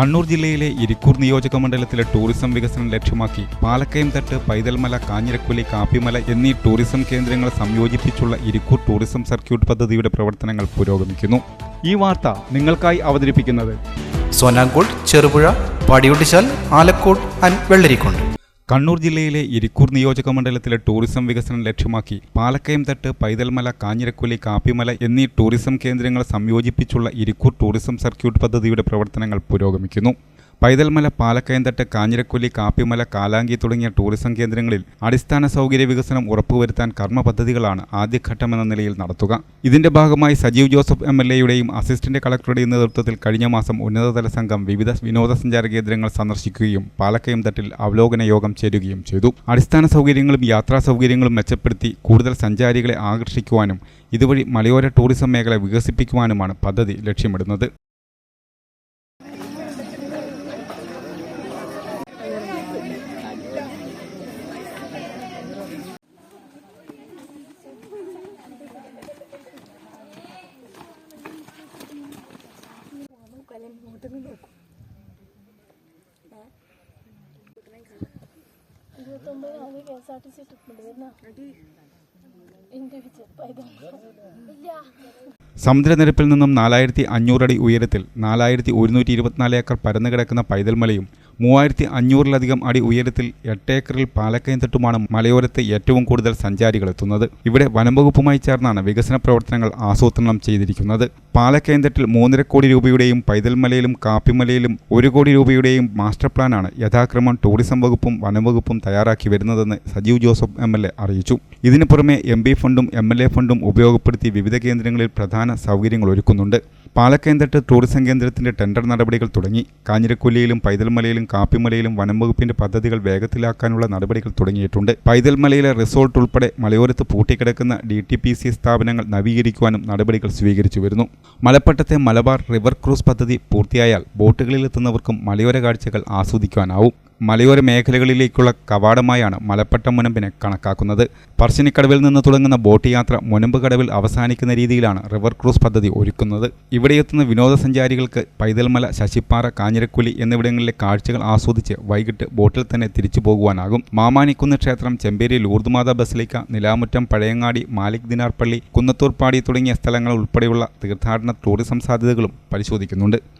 കണ്ണൂർ ജില്ലയിലെ ഇരിക്കൂർ നിയോജക മണ്ഡലത്തിലെ ടൂറിസം വികസനം ലക്ഷ്യമാക്കി പാലക്കയം തട്ട് പൈതൽമല കാഞ്ഞിരക്കുലി കാപ്പിമല എന്നീ ടൂറിസം കേന്ദ്രങ്ങൾ സംയോജിപ്പിച്ചുള്ള ഇരിക്കൂർ ടൂറിസം സർക്യൂട്ട് പദ്ധതിയുടെ പ്രവർത്തനങ്ങൾ പുരോഗമിക്കുന്നു. ഈ വാർത്ത നിങ്ങൾക്കായി അവതരിപ്പിക്കുന്നത് സോനാങ്കോട് ചെറുപുഴ പടിയുട്ടിച്ചാൽ ആലക്കോട് ആൻഡ് വെള്ളരിക്കുണ്ട്. കണ്ണൂർ ജില്ലയിലെ ഇരിക്കൂർ നിയോജക മണ്ഡലത്തിലെ ടൂറിസം വികസനം ലക്ഷ്യമാക്കി പാലക്കയം തട്ട് പൈതൽമല കാഞ്ഞിരക്കുലി കാപ്പിമല എന്നീ ടൂറിസം കേന്ദ്രങ്ങൾ സംയോജിപ്പിച്ചുള്ള ഇരിക്കൂർ ടൂറിസം സർക്യൂട്ട് പദ്ധതിയുടെ പ്രവർത്തനങ്ങൾ പുരോഗമിക്കുന്നു. പൈതൽമല പാലക്കയന്തട്ട് കാഞ്ഞിരക്കൊല്ലി കാപ്പിമല കാലാങ്കി തുടങ്ങിയ ടൂറിസം കേന്ദ്രങ്ങളിൽ അടിസ്ഥാന സൗകര്യ വികസനം ഉറപ്പുവരുത്താൻ കർമ്മ പദ്ധതികളാണ് ആദ്യഘട്ടമെന്ന നിലയിൽ നടത്തുക. ഇതിന്റെ ഭാഗമായി സജീവ് ജോസഫ് എം എൽ എയുടെയും അസിസ്റ്റന്റ് കളക്ടറുടെയും നേതൃത്വത്തിൽ കഴിഞ്ഞ മാസം ഉന്നതതല സംഘം വിവിധ വിനോദസഞ്ചാര കേന്ദ്രങ്ങൾ സന്ദർശിക്കുകയും പാലക്കയം തട്ടിൽ അവലോകന യോഗം ചേരുകയും ചെയ്തു. അടിസ്ഥാന സൗകര്യങ്ങളും യാത്രാ സൗകര്യങ്ങളും മെച്ചപ്പെടുത്തി കൂടുതൽ സഞ്ചാരികളെ ആകർഷിക്കുവാനും ഇതുവഴി മലയോര ടൂറിസം മേഖല വികസിപ്പിക്കുവാനുമാണ് പദ്ധതി ലക്ഷ്യമിടുന്നത്. ഇരുപത്തൊമ്പത് നാല് K S R T C ട്രിപ്പുണ്ട് വരുന്ന ഇൻഡിവിജ്വൽ പൈതൽ ഇല്ല സമുദ്രനിരപ്പിൽ നിന്നും നാലായിരത്തി അഞ്ഞൂറടി ഉയരത്തിൽ നാലായിരത്തി ഒരുന്നൂറ്റി ഇരുപത്തിനാല് ഏക്കർ പരന്നു കിടക്കുന്ന പൈതൽമലയും മൂവായിരത്തി അഞ്ഞൂറിലധികം അടി ഉയരത്തിൽ എട്ടേക്കറിൽ പാലക്കയം തട്ടുമാണ് മലയോരത്ത് ഏറ്റവും കൂടുതൽ സഞ്ചാരികൾ എത്തുന്നത്. ഇവിടെ വനംവകുപ്പുമായി ചേർന്നാണ് വികസന പ്രവർത്തനങ്ങൾ ആസൂത്രണം ചെയ്തിരിക്കുന്നത്. പാലക്കയം തട്ടിൽ മൂന്നര കോടി രൂപയുടെയും പൈതൽമലയിലും കാപ്പിമലയിലും ഒരു കോടി രൂപയുടെയും മാസ്റ്റർ പ്ലാനാണ് യഥാക്രമം ടൂറിസം വകുപ്പും വനംവകുപ്പും തയ്യാറാക്കി വരുന്നതെന്ന് Sajeev Joseph M L A അറിയിച്ചു. ഇതിനു പുറമെ എം ബി ഫണ്ടും എം എൽ എ ഫണ്ടും ഉപയോഗപ്പെടുത്തി വിവിധ കേന്ദ്രങ്ങളിൽ പ്രധാന സൗകര്യങ്ങൾ ഒരുക്കുന്നുണ്ട്. പാലക്കയംതട്ട് ടൂറിസം കേന്ദ്രത്തിന്റെ ടെൻഡർ നടപടികൾ തുടങ്ങി. കാഞ്ഞിരക്കൊല്ലിയിലും പൈതൽമലയിലും കാപ്പിമലയിലും വനം വകുപ്പിന്റെ പദ്ധതികൾ വേഗത്തിലാക്കാനുള്ള നടപടികൾ തുടങ്ങിയിട്ടുണ്ട്. പൈതൽമലയിലെ റിസോർട്ട് ഉൾപ്പെടെ മലയോരത്ത് പൂട്ടിക്കിടക്കുന്ന ഡി ടി പി സി സ്ഥാപനങ്ങൾ നവീകരിക്കുവാനും നടപടികൾ സ്വീകരിച്ചു വരുന്നു. മലപ്പട്ടത്തെ മലബാർ റിവർ ക്രൂസ് പദ്ധതി പൂർത്തിയായാൽ ബോട്ടുകളിലെത്തുന്നവർക്കും മലയോര കാഴ്ചകൾ ആസ്വദിക്കുവാനാവും. മലയോര മേഖലകളിലേക്കുള്ള കവാടമായാണ് മലപ്പട്ടം മുനമ്പിനെ കണക്കാക്കുന്നത്. പറശ്ശിനിക്കടവിൽ നിന്ന് തുടങ്ങുന്ന ബോട്ട് യാത്ര മുനമ്പ് കടവിൽ അവസാനിക്കുന്ന രീതിയിലാണ് റിവർ ക്രൂസ് പദ്ധതി ഒരുക്കുന്നത്. ഇവിടെയെത്തുന്ന വിനോദസഞ്ചാരികൾക്ക് പൈതൽമല ശശിപ്പാറ കാഞ്ഞിരക്കുലി എന്നിവിടങ്ങളിലെ കാഴ്ചകൾ ആസ്വദിച്ച് വൈകിട്ട് ബോട്ടിൽ തന്നെ തിരിച്ചു പോകുവാനാകും. മാമാനിക്കുന്ന് ക്ഷേത്രം ചെമ്പേരി ലൂർദ്മാത ബസലിക്ക നിലാമുറ്റം പഴയങ്ങാടി മാലിക് ദിനാർപ്പള്ളി കുന്നത്തൂർപ്പാടി തുടങ്ങിയ സ്ഥലങ്ങൾ ഉൾപ്പെടെയുള്ള തീർത്ഥാടന ടൂറിസം സാധ്യതകളും പരിശോധിക്കുന്നുണ്ട്.